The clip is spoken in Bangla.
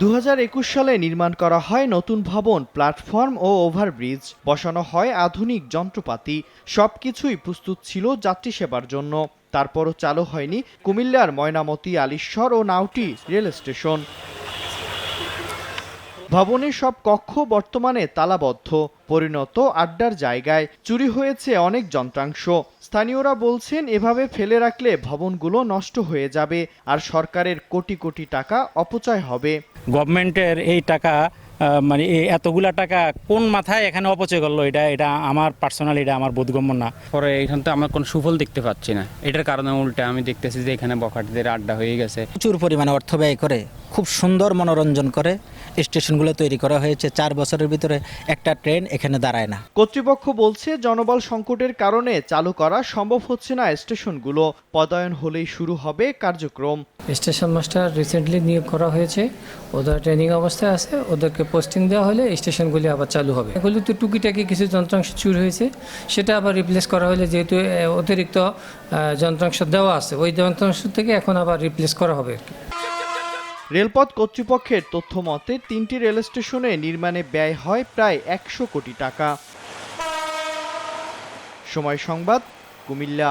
দু হাজার একুশ সালে নির্মাণ করা হয় নতুন ভবন, প্ল্যাটফর্ম ও ওভারব্রিজ। বসানো হয় আধুনিক যন্ত্রপাতি। সব কিছুই প্রস্তুত ছিল যাত্রী সেবার জন্য। তারপরও চালু হয়নি কুমিল্লার ময়নামতি, আলিশ্বর ও নাউটি রেল স্টেশন। ভবনের সব কক্ষ বর্তমানে তালাবদ্ধ। পরিণত আড্ডার জায়গায় চুরি হয়েছে অনেক যন্ত্রাংশ। স্থানীয়রা বলছেন, এভাবে ফেলে রাখলে ভবনগুলো নষ্ট হয়ে যাবে আর সরকারের কোটি কোটি টাকা অপচয় হবে। গভর্নমেন্টের এই টাকা মানে এই এতগুলা টাকা কোন মাথায় এখানে অপচয় করল? এটা এটা আমার পার্সোনাল এটা আমার বোধগম্য না। পরে এখান তো আমার কোনো সুফল দেখতে পাচ্ছি না। এটার কারণে উল্টে আমি দেখতেছি যে এখানে বখাটিদের আড্ডা হয়ে গেছে। প্রচুর পরিমাণে অর্থ ব্যয় করে। খুব সুন্দর মনোরঞ্জন করে স্টেশনগুলো তৈরি করা হয়েছে। চার বছরের ভিতরে একটা ট্রেন এখানে দাঁড়ায় না। কর্তৃপক্ষ বলছে জনবল সংকটের কারণে চালু করা সম্ভব হচ্ছে না স্টেশনগুলো। পদায়ন হলেই শুরু হবে কার্যক্রম। স্টেশন মাস্টার রিসেন্টলি নিয়োগ করা হয়েছে। ওদের ট্রেনিং অবস্থায় আছে। ওদেরকে পোস্টিং দেওয়া হলে স্টেশনগুলি আবার চালু হবে। এগুলো তো টুকিটাকি কিছু যন্ত্রাংশ চুর হয়েছে। সেটা আবার রিপ্লেস করা হলে যেহেতু অতিরিক্ত যন্ত্রাংশ দেওয়া আছে। ওই যন্ত্রাংশ থেকে এখন আবার রিপ্লেস করা হবে। আর কি রেলপথ কর্তৃপক্ষের তথ্য মতে তিনটি রেল স্টেশনে নির্মাণে ব্যয় হয় প্রায় একশো কোটি টাকা। সময় সংবাদ, কুমিল্লা।